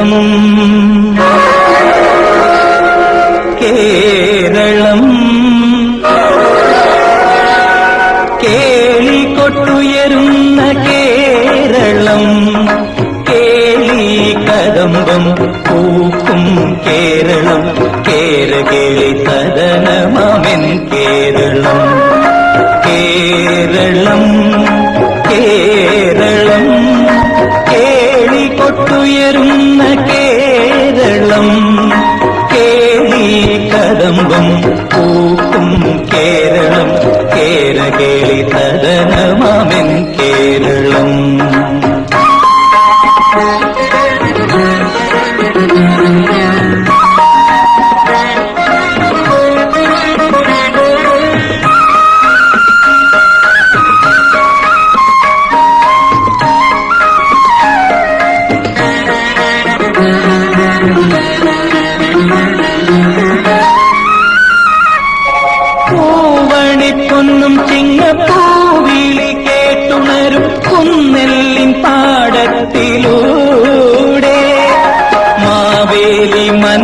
കേരളം പൂക്കും കേരളം வேலி மன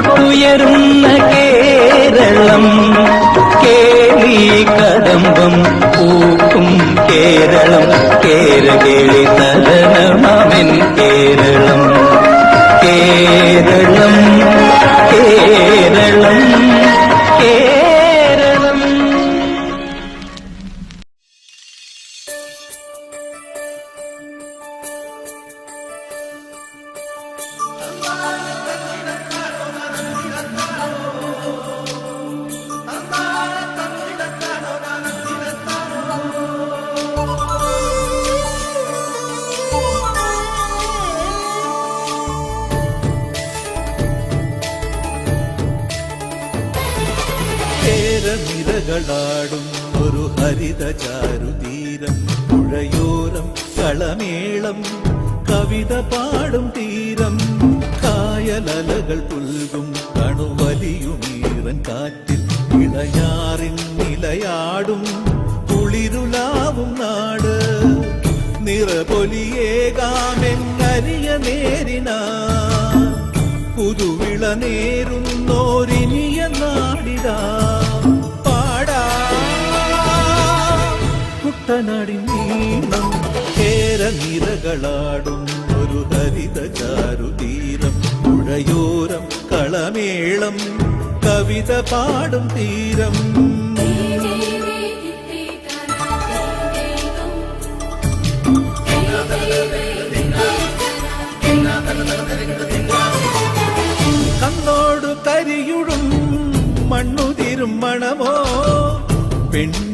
കേളി കൊട്ടുയരുന്ന കേരളം കേളി കടമ്പം പൂക്കും കേരളം കേരകേളി സദനമാമെൻ കേരളം. കേരളം കേരളം കേരനിരകളാടും ഒരു ഹരിത ചാരുതീരം പുഴയോരം കളമേളം കവിത പാടും തീരം കായലലകൾ പുൽകും കണുവലിയുമീറൻ കാറ്റിൽ ഇളയാറിൻ നിലയാടും കുളിരുലാവും നാട്. നിറപൊലിയേകാമെന്നറിയ നേരിന. പുതുവിള നേരുന്നോരിനിയ നാടിടാ. കുട്ടനാടിൻ നീളം കേരനിരകളാടും ഒരു ഹരിത ചാരുതീരം പുഴയോരം കളമേളം കവിത പാടും തീരം. കണ്ണോടു കരിയുടും മണ്ണുതിരും മണമോ? പെണ്ണിനു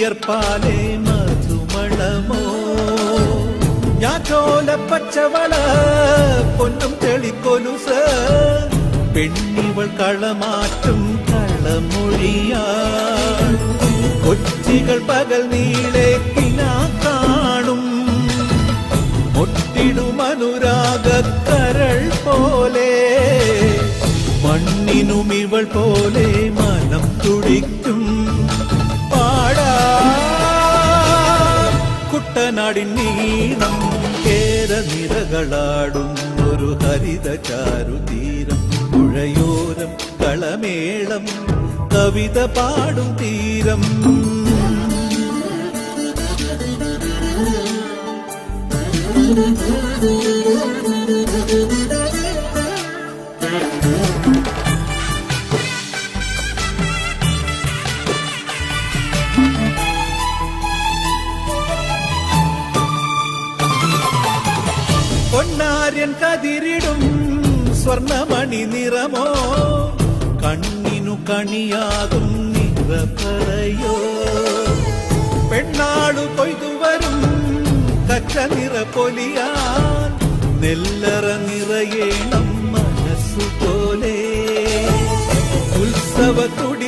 വിയർപ്പാലെ മധുമണമോ ഞാറ്റോല പച്ചവള പൊന്നും തെളിക്കൊലുസ് പെണ്ണിവൾ കളമാറ്റും കളമൊഴിയാ കൊച്ചികൾ പകൽ നീളെ കിനാ കാണും മുട്ടിടുമനുരാഗക്കരൾ പോലെ മണ്ണിനും ഇവൾ പോലെ കുട്ടനാടിനീണം കേരനിരകളാടും ഒരു ഹരിത ചാരുതീരം. പുഴയോരം കളമേളം കവിത പാടും തീരം. പൊന്നാര്യൻ നിറമോ? കണ്ണിനു കണിയാകും നിറപ്പറയോ? പെണ്ണാളു കൊയ്തുവരും കച്ച നിറ പൊലിയാൻ നെല്ലറ നിറയേണം മനസ്സു പോലെ തുടിതാളക്കൊടിയേറ്റം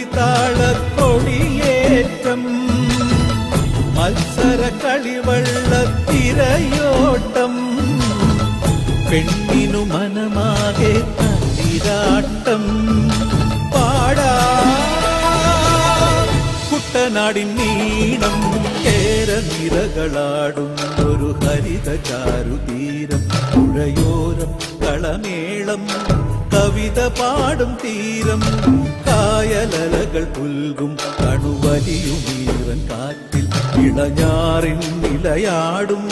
കുട്ടനാടിൻ നീണം ഏറെ നിരകളാടും ഒരു ഹരിത ചാരുതീരം പുഴയോരം കളമേളം കവിത പാടും തീരം. കായലലകൾ പുൽകും കണുവലിയുമീറൻ കാറ്റിൽ ഇളഞ്ഞാറിൻ നിലയാടും.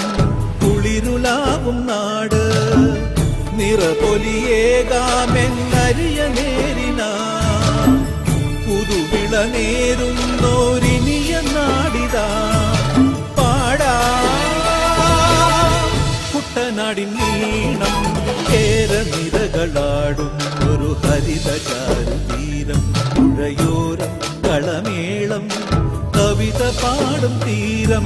കുളിരുലാകും നാട് നിറപൊലിയേകാമെന്നരിയ നേരിന. പുതുവിള നേരുന്നോരിനിയ ചാരുതീരം പുഴയോരം കളമേളം കവിത പാടും തീരം.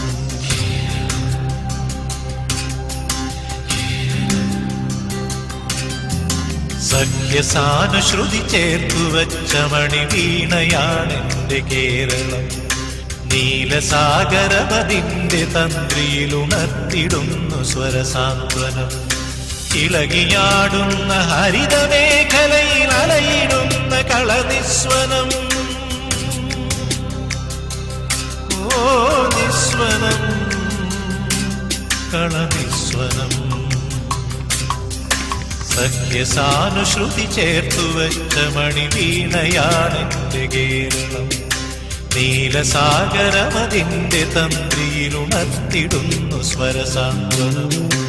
സഖ്യസാനുശ്രുതി ചേർത്തു വച്ച മണിവീണയാണെന്റെ കേരളം. നീലസാഗരപതിന്റെ തന്ത്രിയിലുണർത്തിടുന്നു സ്വരസാന്ത്വനം. ഇളകിയാടുന്ന ഹരിതമേഖലയിൽ അലയിടുന്ന കളനിസ്വനം. ഓ നിസ്വനം കളനിസ്വനം. സഖ്യസാനുശ്രുതി ചേർത്തു വെച്ച മണിവീണയാണെന്റെ കേരളം. നീലസാഗരമതിന്റെ തന്ത്രിയിലുണർത്തിടുന്നു സ്വരസാന്ത്വനം.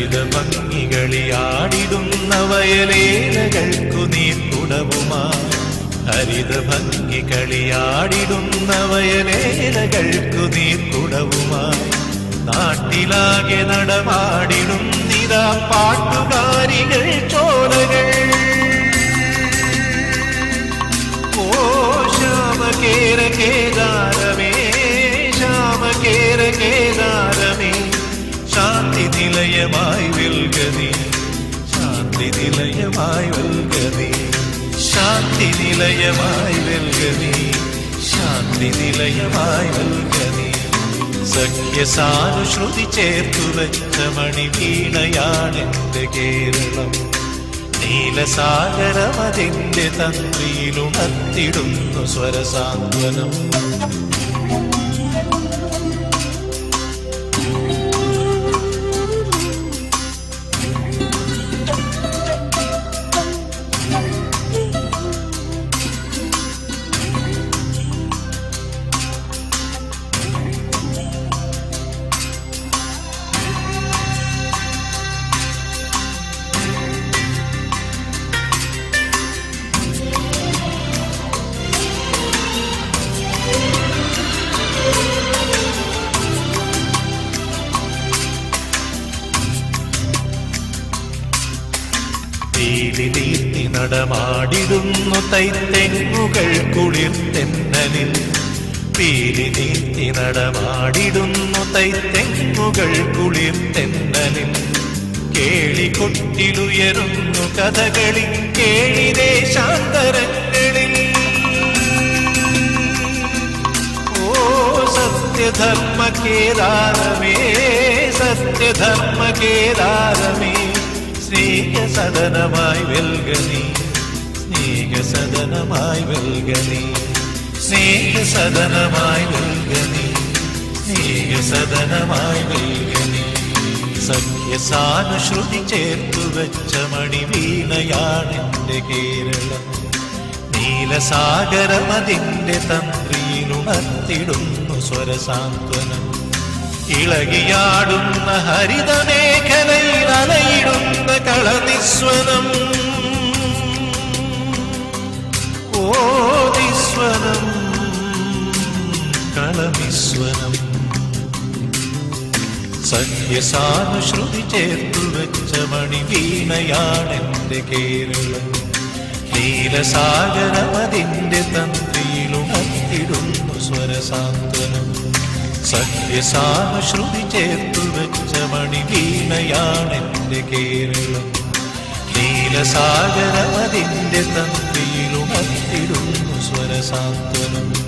ഹരിത ഭംഗികളിയാടിടുന്ന വയലേലകൾക്കു നീ നീർക്കുടവുമായി ഹരിത ഭംഗികളിയാടിടുന്ന വയലേലകൾക്കു നീ നീർക്കുടവുമായി നാട്ടിലാകെ നടമാടിടും നിതാ പാട്ടുകാരികൾ ചോലകൾ. ഓ ശ്യാമകേര കേദാരമേ ശ്യാമകേര കേദാരമേ ശാന്തി നിലയമായി ശാന്തിനിലയമായി ശാന്തി നിലയമായി വിൽഗതി ശാന്തി നിലയമായി നൽകതി ശാന്തി നിലയമായി നൽകതി സഖ്യസാനുശ്രുതി ചേർത്തു വെച്ച മണിവീണയാണെന്റെ കേരളം. നീലസാഗരമതിന്റെ തന്ത്രിയിലുണർത്തിടുന്നു സ്വരസാന്ത്വനം. തൈത്തെങ്ങുകൾ കുളിർത്തെന്നലിൽ പീലി നീത്തി നടമാടിടുന്നു തൈത്തെങ്ങുകൾ കുളിർത്തെന്നലിൽ കേളികൊട്ടിലുയരുന്നു കഥകളി കേളിദേശാന്തരങ്ങളിൽ ഓ സത്യധർമ്മ കേദാരമേ സത്യധർമ്മ കേദാരമേ സ്നേഹ സദനമായി വെൽകനി സ്നേഹസദനമായി വെൽകനി സ്നേഹസദനമായി വെൽകനി സ്നേഹസദനമായി വെൽകനി സഖ്യസാനുശ്രുതി ചേർത്തു വെച്ച മണിവീണയാണെന്റെ കേരളം. നീലസാഗരമതിന്റെ തന്ത്രിയിലുണർത്തിടുന്നു സ്വരസാന്ത്വനം. ഇളകിയാടുന്ന ഹരിതമേഖലയിൽ സഖ്യസാനുശ്രുതി ചേർത്തു വെച്ച മണി വീണയാണെന്റെ കേരളം. നീലസാഗരമതിന്റെ തന്ത്രിയിലുണർത്തിടുന്നു സ്വരസാന്ത്വനം. സത്യസാനുശ്രുതി ചേർത്തു വെച്ച മണി വീണയാണെന്റെ കേരളം. നീലസാഗരമതിന്റെ തന്ത്രിയിലുണർത്തിടുന്നു സ്വരസാന്ത്വനം.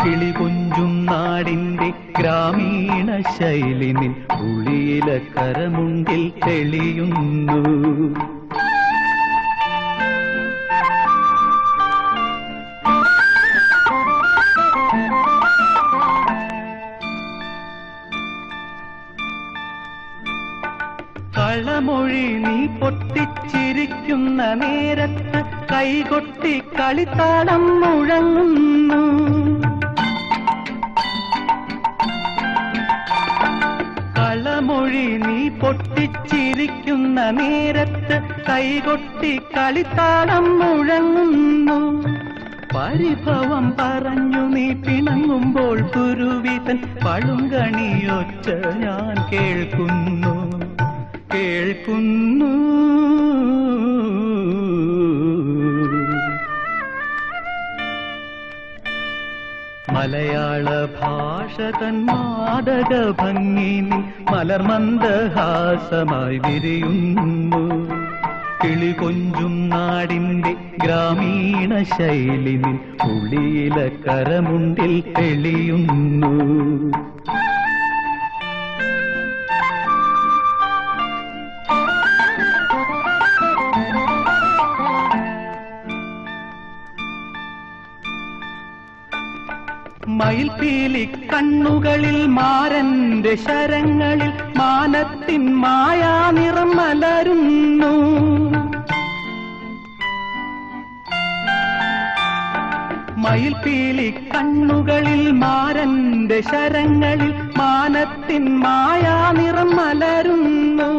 കിളി കൊഞ്ചും നാടിന്റെ ഗ്രാമീണ ശൈലിനിൽ ഉളിയില കരമുണ്ടിൽ തെളിയുന്നു. കളമൊഴി നീ പൊട്ടിച്ചിരിക്കുന്ന നേരത്ത് കൈകൊട്ടി കളിത്താളം മുഴങ്ങുന്നു. കളമൊഴി നീ പൊട്ടിച്ചിരിക്കുന്ന നേരത്ത് കൈകൊട്ടി കളിത്താളം മുഴങ്ങുന്നു. പരിഭവം പറഞ്ഞു നീ പിണങ്ങുമ്പോൾ പുരുവിതൻ പഴുങ്കണിയൊച്ച ഞാൻ കേൾക്കുന്നു. കേൾക്കുന്നു. മലയാള ഭാഷ തൻ മാതക ഭംഗിയിൽ മലർമന്ദഹാസമായി വിരിയുന്നു. കിളി കൊഞ്ചും നാടിന്റെ ഗ്രാമീണ ശൈലിനിൽ ഉളിയില കരമുണ്ടിൽ തെളിയുന്നു. മയിൽപീലി കണ്ണുകളിൽ മാരന്റെ ശരങ്ങളിൽ മാനത്തിൻ മായാ നിറം മലരുന്നു മയിൽപീലി കണ്ണുകളിൽ മാരന്റെ ശരങ്ങളിൽ മാനത്തിൻ മായാ നിറം മലരുന്നു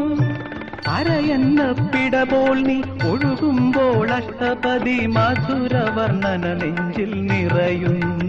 അരയെന്ന പിടപോൾ നീ ഒഴുകുമ്പോൾ അഷ്ടപതി മധുരവർണന നെഞ്ചിൽ നിറയുന്നു.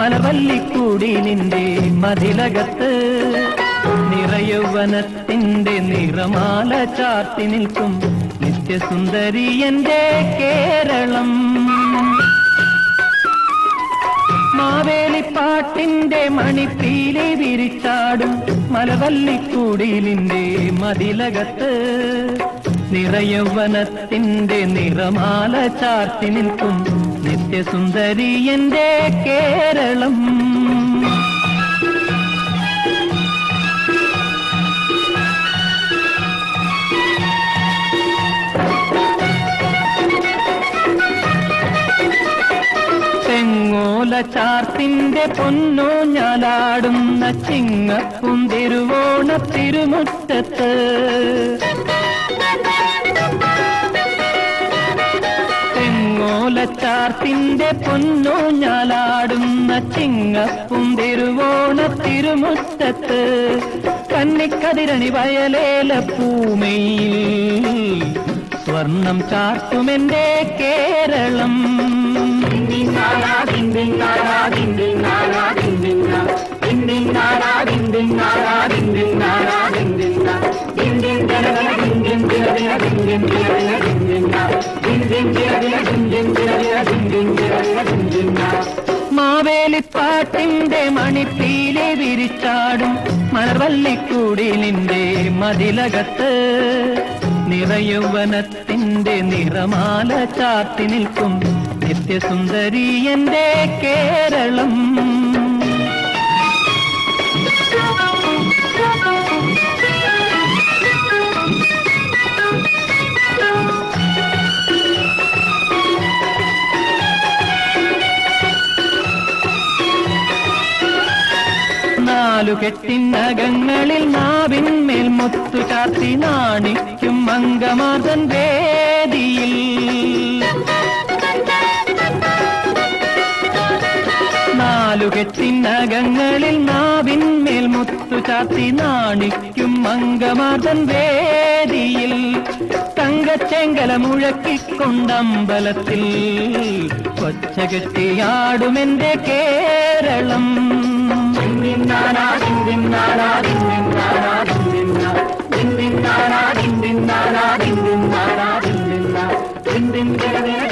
വിരിച്ചാടും മലവല്ലിക്കൂടിലിന്റെ മതിലകത്ത് നിറയൗവനത്തിന്റെ നിറമാല ചാർത്തി നിൽക്കും നിത്യസുന്ദരി എന്റെ കേരളം. മാവേലിപ്പാട്ടിന്റെ മണിപ്പീലി വിരിച്ചാടും മലവല്ലിക്കൂടിലിന്റെ മതിലകത്ത് നിറയൗവനത്തിന്റെ നിറമാല ചാർത്തി നിൽക്കും നിത്യസുന്ദരി എന്റെ കേരളം. ചാർത്തിന്റെ പൊന്നോ ഞാലാടുന്ന ചിങ്ങപ്പും തിരുവോണ തിരുമുറ്റത്ത്. തെങ്ങോലച്ചാർത്തിന്റെ പൊന്നൂഞ്ഞാലാടുന്ന ചിങ്ങപ്പും തിരുവോണ തിരുമുറ്റത്ത് കന്നിക്കതിരണി വയലേല പൂമയിൽ സ്വർണം ചാർത്തുമെന്റെ കേരളം മാവേലിപ്പാട്ടിന്റെ മണിപ്പീലെ വിരിച്ചാടും മലർവല്ലിക്കൂടിലിന്റെ മതിലകത്ത്. നിറയൗവനത്തിന്റെ നിറമാല ചാത്തി നിൽക്കും നിത്യസുന്ദരി എന്റെ കേരളം. നാലു കെട്ടിനകങ്ങളിൽ നാവിന്മേൽ മുത്തു ചാത്തി നാണിക്കും അങ്കമാതൻ വേദിയിൽ. നാലു കെട്ടിനകങ്ങളിൽ നാവിന്മേൽ മുത്തു ചാത്തി നാണിക്കും അങ്കമാതൻ വേദിയിൽ. തങ്കച്ചെങ്കല മുഴക്കിക്കൊണ്ടമ്പലത്തിൽ കൊച്ച din din din din